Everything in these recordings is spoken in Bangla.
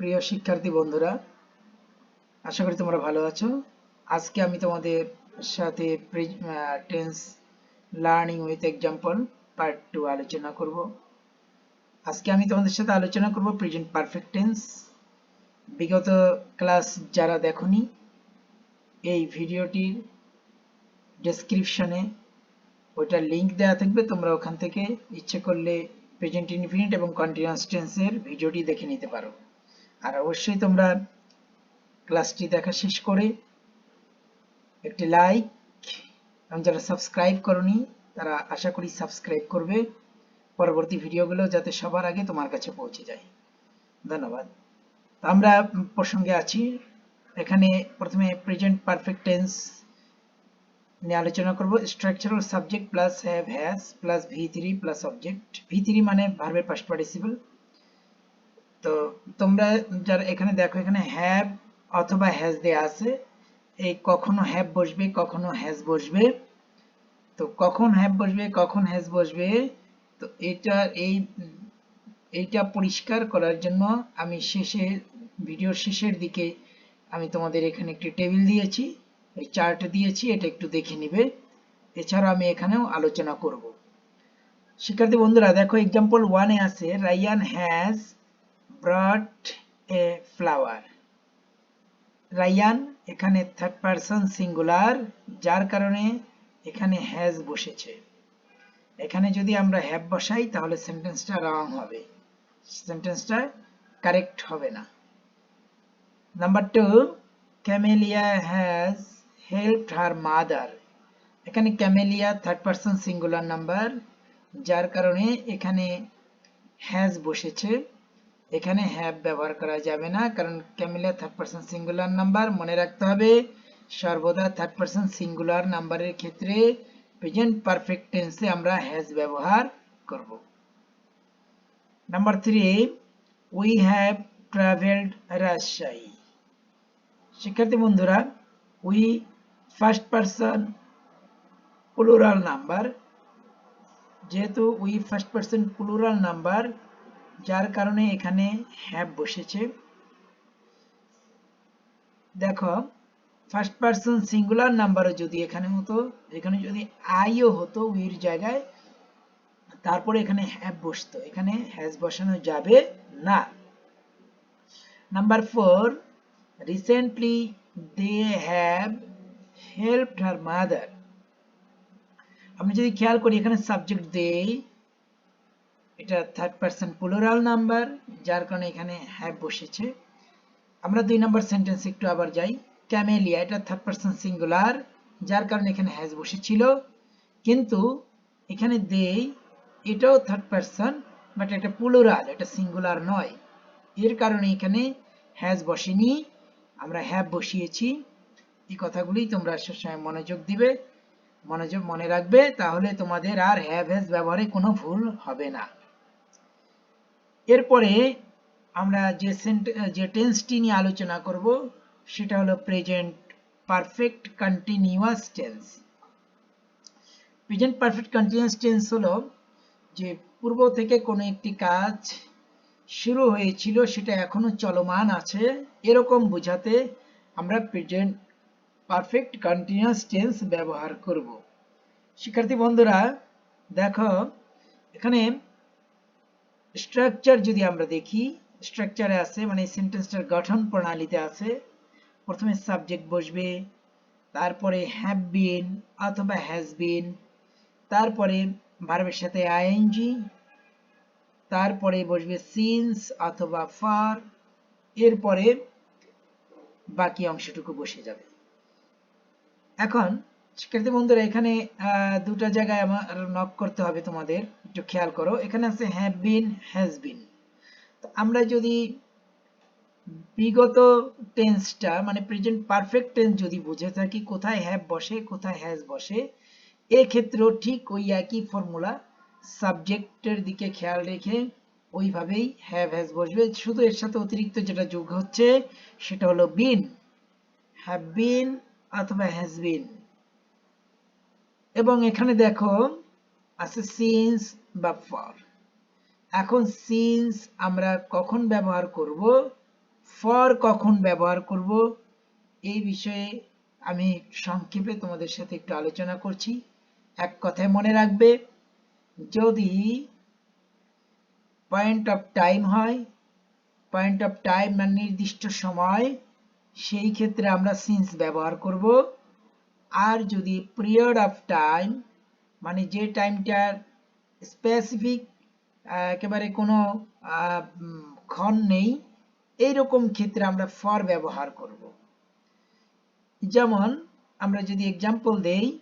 প্রিয় শিক্ষার্থী বন্ধুরা, আশা করি তোমরা ভালো আছো। আজকে আমি তোমাদের সাথে tense learning with example part two আলোচনা করব। আজকে আমি তোমাদের সাথে আলোচনা করব প্রেজেন্ট পারফেক্ট টেন্স বিগত ক্লাস যারা দেখনি, এই ভিডিওটির ডেসক্রিপশনে ওইটার লিংক দেওয়া থাকবে। তোমরা ওখান থেকে ইচ্ছে করলে প্রেজেন্ট ইনফিনিট এবং কন্টিনিউয়াস টেন্সের ভিডিওটি দেখে নিতে পারো। আর অবশ্যই তোমরা ক্লাসটি দেখা শেষ করে একটি লাইক এবং যারা সাবস্ক্রাইব করনি, তারা আশা করি সাবস্ক্রাইব করবে। পরবর্তী ভিডিওগুলো যাতে সবার আগে তোমার কাছে পৌঁছে যায়। ধন্যবাদ। আমরা প্রসঙ্গে আছি। এখানে প্রথমে প্রেজেন্ট পারফেক্ট টেন্স নিয়ে আলোচনা করব। Structural subject plus have has plus V three plus object V three মানে ভার্বের পাস্ট পার্টিসিপল তো তোমরা যারা এখানে দেখো, এখানে হ্যাভ অথবা হ্যাজ দেয়া আছে। এই কখনো হ্যাভ বসবে, কখনো হ্যাজ বসবে। তো কখন হ্যাভ বসবে, কখন হ্যাজ বসবে, তো এটা এই, এইটা পরিষ্কার করার জন্য আমি শেষে ভিডিওর শেষের দিকে আমি তোমাদের এখানে একটি টেবিল দিয়েছি, এই চার্ট দিয়েছি, এটা একটু দেখে নিবে। এছাড়া আমি এখানেও আলোচনা করব। শিক্ষার্থী বন্ধুরা, দেখো এক্সাম্পল ওয়ানে আছে Ryan has brought a flower Ryan এখানে থার্ড পারসন সিঙ্গুলার যার কারণে এখানে হ্যাজ বসেছে। এখানে যদি আমরা হ্যাভ বসাই, তাহলে সেন্টেন্সটা রং হবে। সেন্টেন্সটা কারেক্ট হবে না। Number two Camellia has helped her mother এখানে Camellia third person singular number যার কারণে এখানে হ্যাজ বসেছে। এখানে হ্যাভ ব্যবহার করা যাবে না, কারণ Camellia third person singular number মনে রাখতে হবে সর্বদা থার্ড পারসন সিঙ্গুলার নাম্বারের ক্ষেত্রে প্রেজেন্ট পারফেক্ট টেন্সে আমরা হ্যাজ ব্যবহার করব। Number three we have travelled Rajshahi শিক্ষার্থী বন্ধুরা we first person plural number যেহেতু we first person plural number যার কারণে এখানে হ্যাভ বসেছে। দেখো ফার্স্ট পারসন সিঙ্গুলার নাম্বারও যদি এখানে হতো, এখানে যদি আইও হতো উইর জায়গায়, তারপরে এখানে হ্যাভ বসতো। এখানে হ্যাজ বসানো যাবে না। Number four recently they have helped her mother আমি যদি খেয়াল করি, এখানে সাবজেক্ট দেই এটা থার্ড পারসন প্লুরাল নাম্বার যার কারণে এখানে হ্যাভ বসেছে। আমরা দুই নাম্বার সেন্টেন্স একটু আবার যাই। ক্যামেলিয়া এটা থার্ড পারসন সিঙ্গুলার যার কারণে এখানে হ্যাজ বসেছিল। কিন্তু এখানে দেই এটাও থার্ড পারসন বাট এটা প্লুরাল এটা সিঙ্গুলার নয়। এর কারণে এখানে হ্যাজ বসেনি। আমরা হ্যাভ বসিয়েছি। এই কথাগুলি তোমরা সবসময় মনোযোগ দিবে। মনোযোগ মনে রাখবে, তাহলে তোমাদের আর হ্যাভ হ্যাজ ব্যবহারে কোনো ভুল হবে না। এরপরে আমরা যে যে টেন্সটি নিয়ে আলোচনা করব, সেটা হলো present perfect continuous tense present perfect continuous tense হলো যে পূর্ব থেকে কোনো একটি কাজ শুরু হয়েছিল, সেটা এখনও চলমান আছে। এরকম বোঝাতে আমরা প্রেজেন্ট পারফেক্ট কন্টিনিউয়াস টেন্স ব্যবহার করব। শিক্ষার্থী বন্ধুরা, দেখো, এখানে স্ট্রাকচার যদি আমরা দেখি স্ট্রাকচারে আছে মানে সেন্টেন্সটার গঠন প্রণালীতে আছে, প্রথমে সাবজেক্ট বসবে, তারপরে হ্যাভ বিন অথবা হ্যাজ বিন তারপরে ভার্বের সাথে আইএনজি তারপরে বসবে সিন্স অথবা ফার এরপরে বাকি অংশটুকু বসে যাবে। এখন শিক্ষার্থী বন্ধুরা, এখানে দুটো জায়গায় আমার নক করতে হবে তোমাদের। একটু খেয়াল করো, এখানে আছে হ্যাভ বিন হ্যাজ বিন আমরা যদি বিগত টেন্সটা মানে প্রেজেন্ট পারফেক্ট টেন্স যদি বুঝে থাকি, কোথায় হ্যাভ বসে, কোথায় হ্যাজ বসে, এক্ষেত্রেও ঠিক ওই একই ফর্মুলা সাবজেক্টের দিকে খেয়াল রেখে ওইভাবেই হ্যাভ হ্যাজ বসবে। শুধু এর সাথে অতিরিক্ত যেটা যোগ হচ্ছে, সেটা হলো বিন হ্যাভ বিন অথবা হ্যাজ বিন এবং এখানে দেখো, আছে সিন্স বা ফর এখন সিন্স আমরা কখন ব্যবহার করব? ফর কখন ব্যবহার করব? এই বিষয়ে আমি সংক্ষেপে তোমাদের সাথে একটু আলোচনা করছি। এক কথায় মনে রাখবে, যদি পয়েন্ট অফ টাইম হয় পয়েন্ট অফ টাইম মানে নির্দিষ্ট সময়, সেই ক্ষেত্রে আমরা সিন্স ব্যবহার করব। আর যদি পিরিয়ড অফ টাইম মানে যে টাইমটার স্পেসিফিক একেবারে কোনো ক্ষণ নেই, এইরকম ক্ষেত্রে আমরা ফর ব্যবহার করব। যেমন, আমরা যদি এক্সাম্পল দেই,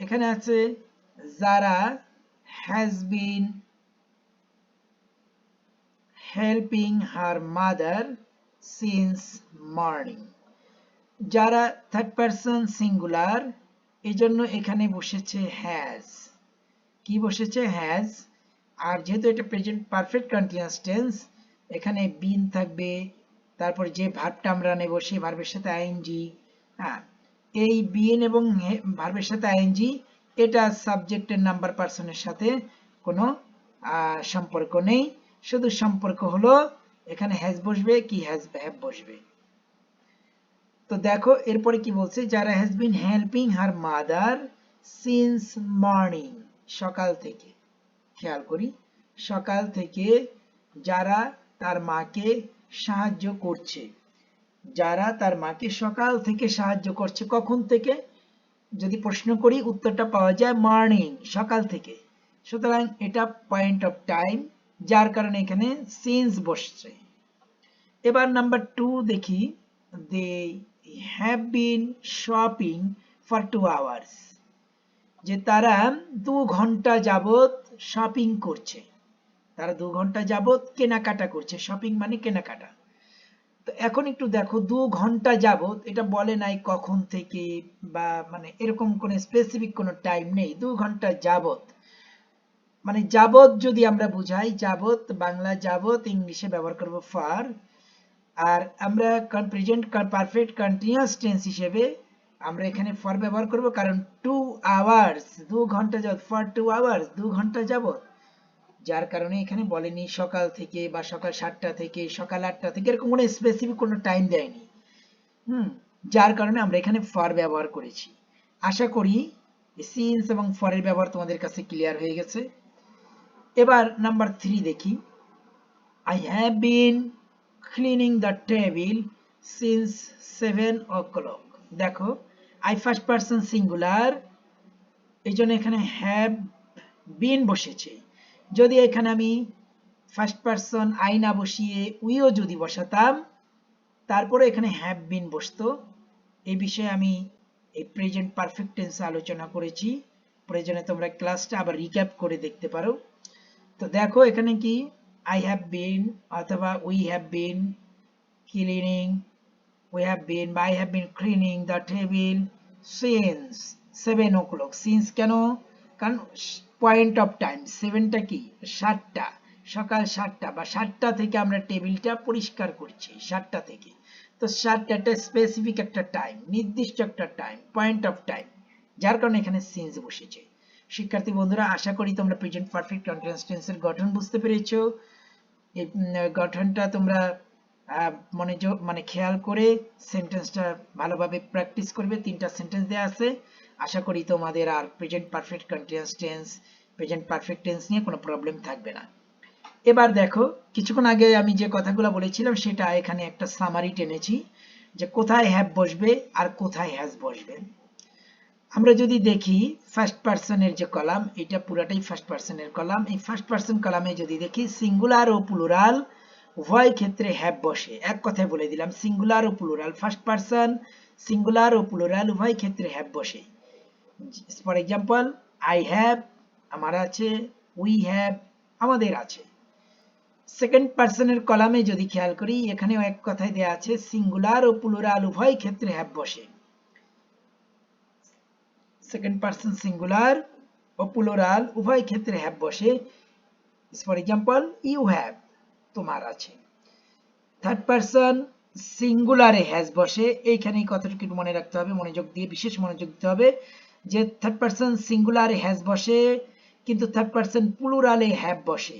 এখানে আছে, Zara has been helping her mother since morning Zara third person singular এই জন্য এখানে বসেছে হ্যাজ কি বসেছে? হ্যাজ আর যেহেতু এটা প্রেজেন্ট পারফেক্ট কন্টিনিউয়াস টেন্স এখানে বিন থাকবে, তারপর যে ভার্বটা আমরা নেব সেই ভার্বের সাথে আইএনজি হ্যাঁ এই বিন এবং ভার্বের সাথে আইএনজি এটা সাবজেক্টের নাম্বার পার্সনের সাথে কোনো সম্পর্ক নেই। শুধু সম্পর্ক হলো, এখানে হ্যাজ বসবে, কি হ্যাজ হ্যাভ বসবে। তো দেখো, এরপরে কি বলছে? Zara has been helping her mother since morning সকাল থেকে। খেয়াল করি, সকাল থেকে যারা তার মাকে সাহায্য করছে। যারা তার মাকে সকাল থেকে সাহায্য করছে, কখন থেকে? যদি প্রশ্ন করি, উত্তরটা পাওয়া যায় মর্নিং সকাল থেকে। সুতরাং এটা পয়েন্ট অফ টাইম যার কারণে এখানে সিন্স বসছে। এবার নাম্বার টু দেখি they have been shopping for two hours যে তারা দু ঘণ্টা যাবত শপিং করছে। তারা দু ঘণ্টা যাবত কেনাকাটা করছে। শপিং মানে কেনাকাটা। তো এখন একটু দেখো, দু ঘণ্টা যাবত এটা বলে নাই কখন থেকে বা মানে এরকম কোনো স্পেসিফিক কোনো টাইম নেই। দু ঘণ্টা যাবত মানে যাবত যদি আমরা বুঝাই যাবত বাংলা যাবত ইংলিশে ব্যবহার করব ফর আর আমরা প্রেজেন্ট পারফেক্ট কন্টিনিউয়াস টেন্স হিসেবে আমরা এখানে ফর ব্যবহার করব, কারণ টু আওয়ার্স দু ঘণ্টা যাবত ফর টু আওয়ার্স দু ঘণ্টা যাবত যার কারণে এখানে বলেনি সকাল থেকে বা সকাল সাতটা থেকে, সকাল আটটা থেকে, এরকম কোনো স্পেসিফিক কোনো টাইম দেয়নি। হুম, যার কারণে আমরা এখানে ফর ব্যবহার করেছি। আশা করি সিন্স এবং ফরের ব্যবহার তোমাদের কাছে ক্লিয়ার হয়ে গেছে। এবার নাম্বার থ্রি দেখি। I have been cleaning the table since seven ও দেখো আই ফার্স্ট পার্সন সিঙ্গুলার এই জন্য এখানে হ্যাভ বিন বসেছে। যদি এখানে আমি ফার্স্ট পার্সন আই না বসিয়ে উইও যদি বসাতাম, তারপরে এখানে হ্যাভ বিন বসতো। এই বিষয়ে আমি এই প্রেজেন্ট পারফেক্ট টেন্স আলোচনা করেছি। প্রয়োজনে তোমরা ক্লাসটা আবার রিক্যাপ করে দেখতে পারো। তো দেখো, এখানে কি আই হ্যাভ বিন অথবা we have been cleaning we have been বা I have been cleaning the table since seven o'clock since কেন? কারণ পয়েন্ট অফ টাইম সেভেনটা কি? সাতটা, সকাল সাতটা বা সাতটা থেকে আমরা টেবিলটা পরিষ্কার করছি, সাতটা থেকে। তো সাতটা একটা স্পেসিফিক একটা টাইম নির্দিষ্ট একটা টাইম পয়েন্ট অফ টাইম যার কারণে এখানে সিন্স বসেছে। শিক্ষার্থী বন্ধুরা, আশা করি তোমরা প্রেজেন্ট পারফেক্ট কন্টিনিউয়াস টেন্সের গঠন বুঝতে পেরেছ। গঠনটা তোমরা মনোযোগ মানে খেয়াল করে সেন্টেন্সটা ভালোভাবে প্র্যাকটিস করবে। তিনটা সেন্টেন্স দেওয়া আছে। আশা করি তোমাদের আর present perfect continuous tense present perfect tense নিয়ে কোনো প্রবলেম থাকবে না। এবার দেখো, কিছুক্ষণ আগে আমি যে কথাগুলো বলেছিলাম, সেটা এখানে একটা সামারি টেনেছি যে কোথায় হ্যাভ বসবে আর কোথায় হ্যাজ বসবে। আমরা যদি দেখি ফার্স্ট পার্সনের যে কলাম, এটা পুরাটাই ফার্স্ট পার্সনের কলাম। এই ফার্স্ট পার্সন কলামে যদি দেখি সিঙ্গুলার ও প্লুরাল উভয় ক্ষেত্রে হ্যাভ বসে। এক কথায় বলে দিলাম সিঙ্গুলার ও প্লুরাল ফার্স্ট পার্সন সিঙ্গুলার ও প্লুরাল উভয় ক্ষেত্রে হ্যাভ বসে। ফর এক্সাম্পল আই হ্যাভ আমার আছে উই হ্যাভ আমাদের আছে। সেকেন্ড পার্সনের কলামে যদি খেয়াল করি, এখানেও এক কথায় দেয়া আছে সিঙ্গুলার ও প্লুরাল উভয় ক্ষেত্রে হ্যাভ বসে। সেকেন্ড পার্সন সিঙ্গুলার ও প্লুরাল উভয় ক্ষেত্রে হ্যাভ বসে। ফর এক্সাম্পল ইউ হ্যাভ তোমার আছে। থার্ড পার্সন সিঙ্গুলারে হ্যাজ বসে। এইখানে এই কথাটুকু মনে রাখতে হবে, মনোযোগ দিয়ে, বিশেষ মনোযোগ দিতে হবে যে থার্ড পার্সন সিঙ্গুলারে হ্যাজ বসে, কিন্তু থার্ড পার্সন প্লুরালে হ্যাভ বসে।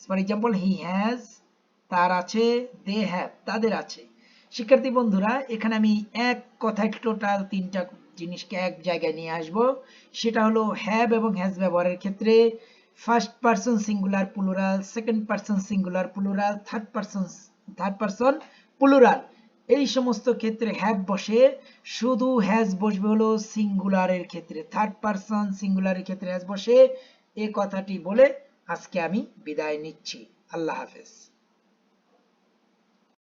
ফর এক্সাম্পল হি হ্যাজ তার আছে দে হ্যাভ তাদের আছে। শিক্ষার্থী বন্ধুরা, এখানে আমি এক কথায় টোটাল তিনটা জিনিসকে এক জায়গায় নিয়ে আসব। সেটা হলো হ্যাভ এবং হ্যাজ ব্যবহারের ক্ষেত্রে first person singular plural second person singular plural third person third person plural এই সমস্ত ক্ষেত্রে হ্যাভ বসে, শুধু হ্যাজ বসবে হলো সিঙ্গুলারের ক্ষেত্রে। থার্ড পারসন সিঙ্গুলারের ক্ষেত্রে হ্যাজ বসে, এ কথাটি বলে আজকে আমি বিদায় নিচ্ছি। আল্লাহ হাফেজ।